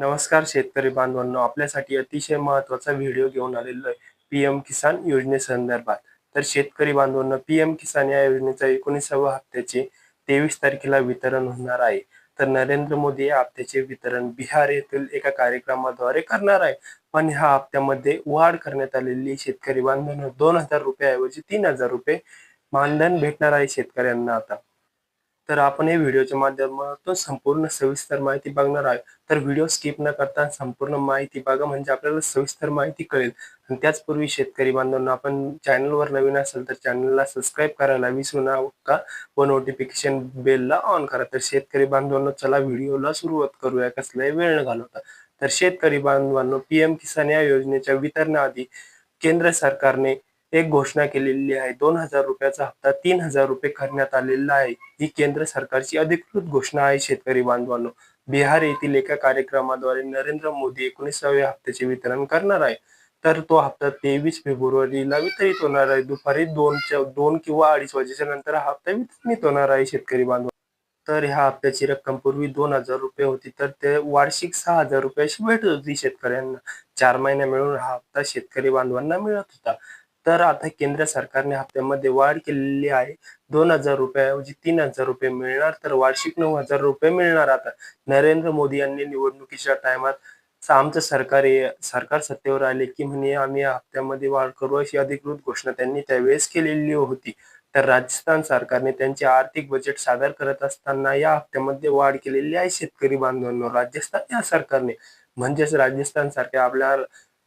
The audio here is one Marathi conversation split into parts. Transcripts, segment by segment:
नमस्कार शेतकरी बांधवांनो आपल्यासाठी अतिशय महत्त्वाचा व्हिडिओ घेऊन आलेलो आहे पी एम किसान योजनेसंदर्भात. तर शेतकरी बांधवांनो पी एम किसान या योजनेचा एकोणीसाव्या हप्त्याचे तेवीस तारखेला वितरण होणार आहे. तर नरेंद्र मोदी या हप्त्याचे वितरण बिहार येथील एका कार्यक्रमाद्वारे करणार आहे. पण ह्या हप्त्यामध्ये वाढ करण्यात आलेली शेतकरी बांधवांना दोन हजार रुपयाऐवजी तीन हजार रुपये मानधन भेटणार आहे शेतकऱ्यांना आता. तर आपण हे व्हिडिओच्या माध्यमातून संपूर्ण सविस्तर माहिती बघणार आहे तर व्हिडिओ स्किप न करता संपूर्ण माहिती बघा म्हणजे आपल्याला सविस्तर माहिती कळेल. आणि त्याचपूर्वी शेतकरी बांधवांना आपण चॅनलवर नवीन असेल तर चॅनलला सबस्क्राईब करायला विसरू नका व नोटिफिकेशन बेलला ऑन करा. तर शेतकरी बांधवांना चला व्हिडिओला सुरुवात करूया. कसलाही वेळ न घालवता. तर शेतकरी बांधवांनो पीएम किसान या योजनेच्या वितरणाआधी केंद्र सरकारने एक घोषणा केलेली आहे. दोन हजार रुपयाचा हप्ता तीन हजार रुपये करण्यात आलेला आहे. ही केंद्र सरकारची अधिकृत घोषणा आहे शेतकरी बांधवांनो. बिहार येथील एका कार्यक्रमाद्वारे नरेंद्र मोदी एकोणीसाव्या हप्त्याचे वितरण करणार आहे. तर तो हप्ता तेवीस फेब्रुवारीला वितरित होणार आहे. दुपारी दोनच्या दोन किंवा अडीच वाजेच्या नंतर हा हप्ता वितरित होणार आहे शेतकरी बांधव तर ह्या हप्त्याची रक्कम पूर्वी दोन हजार रुपये होती तर ते वार्षिक सहा हजार रुपयाची भेटत होती शेतकऱ्यांना. चार महिने मिळून हा हप्ता शेतकरी बांधवांना मिळत होता. तर आता केंद्र सरकारने हप्त्यामध्ये वाढ केलेली आहे. दोन हजार रुपयाऐवजी तीन हजार रुपये मिळणार तर वार्षिक नऊ हजार रुपये मिळणार आता. नरेंद्र मोदी यांनी निवडणुकीच्या टायमात आमचं सरकार सरकार सत्तेवर आले की म्हणे आम्ही या हप्त्यामध्ये वाढ करू अशी अधिकृत घोषणा त्यांनी त्यावेळेस केलेली होती. तर राजस्थान सरकारने त्यांचे आर्थिक बजेट सादर करत असताना या हप्त्यामध्ये वाढ केलेली आहे शेतकरी बांधवांना राजस्थान या सरकारने म्हणजेच राजस्थान सारख्या आपल्या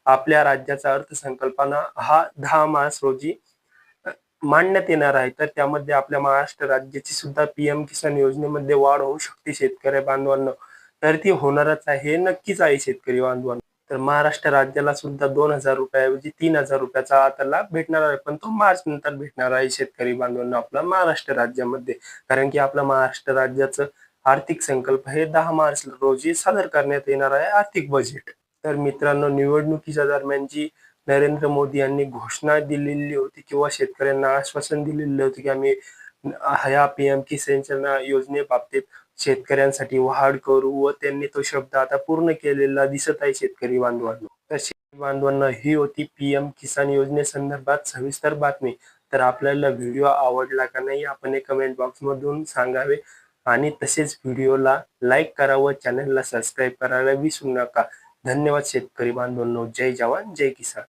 आपल्या राज्याचा अर्थसंकल्पना हा दहा मार्च रोजी मांडण्यात येणार आहे. तर त्यामध्ये आपल्या महाराष्ट्र राज्याची सुद्धा पीएम किसान योजनेमध्ये वाढ होऊ शकते शेतकरी बांधवांना. तर ती होणारच आहे हे नक्कीच आहे शेतकरी बांधवांना. तर महाराष्ट्र राज्याला सुद्धा दोन हजार रुपयाऐवजी तीन हजार रुपयाचा आता लाभ भेटणार आहे. पण तो मार्च नंतर भेटणार आहे शेतकरी बांधवांना आपला महाराष्ट्र राज्यामध्ये. कारण की आपल्या महाराष्ट्र राज्याचं आर्थिक संकल्प हे दहा मार्च रोजी सादर करण्यात येणार आहे आर्थिक बजेट. तर मित्रांनो निवडणुकीच्या दरम्यान जी नरेंद्र मोदी यांनी घोषणा दिलेली होती किंवा शेतकऱ्यांना आश्वासन दिलेले होते की आम्ही ह्या पी एम किसान योजनेबाबतीत शेतकऱ्यांसाठी वाढ करू व त्यांनी तो शब्द आता पूर्ण केलेला दिसत आहे शेतकरी बांधवांना. तर शेतकरी बांधवांना ही होती पी एम किसान योजनेसंदर्भात सविस्तर बातमी. तर आपल्याला व्हिडिओ आवडला का नाही आपण एक कमेंट बॉक्स मधून सांगावे. आणि तसेच व्हिडिओला लाईक करा व चॅनलला सबस्क्राईब करायला विसरू नका. धन्यवाद शेतकरी बांधवांनो. जय जवान जय किसान.